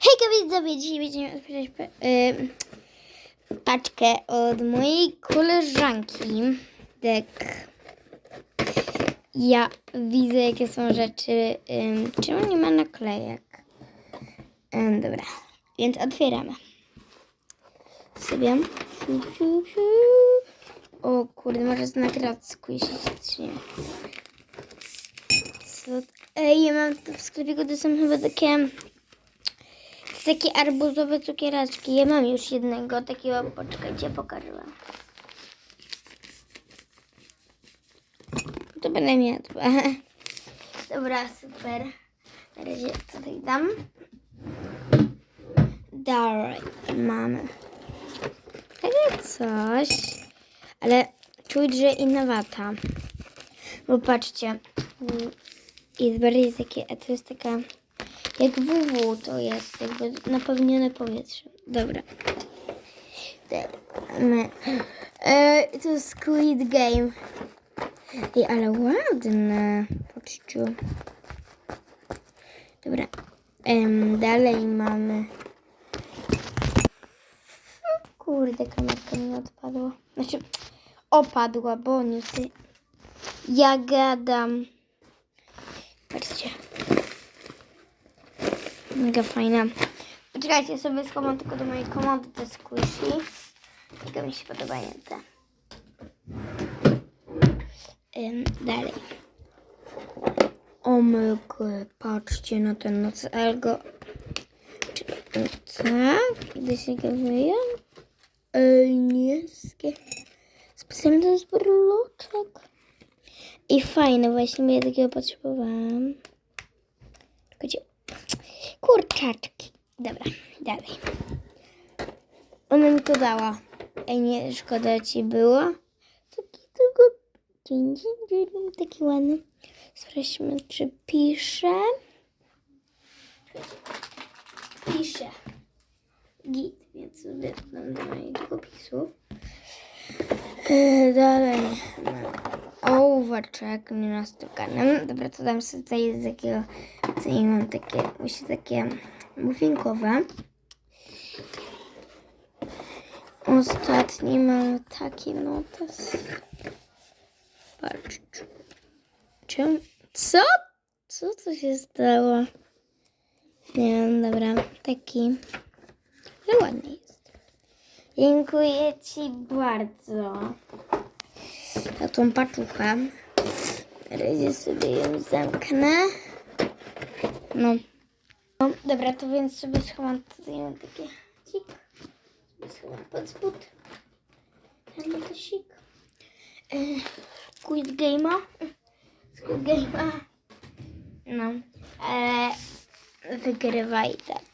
Hejka widzowie, dzisiaj będziemy otwierać pa- paczkę od mojej koleżanki. Tak. Ja widzę jakie są rzeczy. Ym, czemu nie ma naklejek? Dobra, więc otwieramy. Sobie. O kurde, może znak squishy czy nie? Ej, ja mam tu w sklepiku, to są chyba takie takie arbuzowe cukieraczki. Ja mam już jednego takiego. Poczekajcie, pokażę wam. To będę miała dwa. Dobra, super. Na razie tutaj dam. Dalej mamy. Takie coś. Ale czuć, że inna wata. Bo patrzcie. mm, Jest bardziej takie, a to jest taka jak WW to jest, jakby napełnione powietrze. Dobra. E, to Squid Game. Ej, ale ładne. Patrzcie. Dobra. Em, dalej mamy. Kurde, kamerka mi odpadła. Znaczy, opadła, bo niestety. Ja gadam. Patrzcie. Mega fajna. Poczekajcie, sobie schowam tylko do mojej komody te squishy. Tylko mi się podobają te. Ym, dalej. O my God, patrzcie na ten noc. Czy- Tak, gdy się go wyjem. Ej, to jest burloczek. I fajne, właśnie ja takiego potrzebowałam. Czekajcie. Kurczaczki. Dobra, dalej. Ona mi to dała. Ej, nie, szkoda ci było. Taki tylko... dzień, dzień, dzień, Taki ładny. Sprawdźmy, czy pisze. Pisze. Git, więc wytnę do mojego długopisu. Yy, dalej. Ołóweczek nie nastukanym. Dobra, to dam sobie tutaj z takiego, tutaj mam takie, właśnie takie muffinkowe. Ostatni mamy taki notes. Patrz. Czym? Co? Co to się stało? Nie wiem, dobra. Taki. Ale ładny jest. Dziękuję Ci bardzo za tą paczuchę. Na razie sobie ją zamknę. No. no. Dobra, to więc sobie schowam tutaj mam takie cik. Sobie schowam pod spód. Tam to sik. E, Squid Game'a. Squid Game'a. No. E, wygrywa i tak.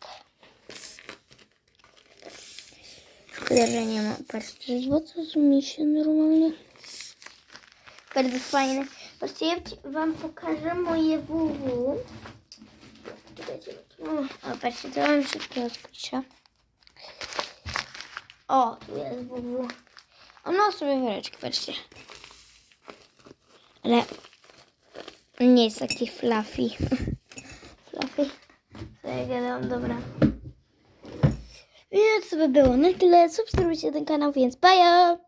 Szkoda, że nie ma. Patrzcie, złoto z misie normalnie. Bardzo fajne. Patrzcie, ja wam pokażę moje WW. O, patrzcie, to mam szybkiego spisza. O, tu jest WW. Ono sobie woreczki, patrzcie. Ale nie jest taki fluffy. fluffy. Ja gadam, dobra. Więc to by było na tyle. Subskrybujcie ten kanał, więc bye!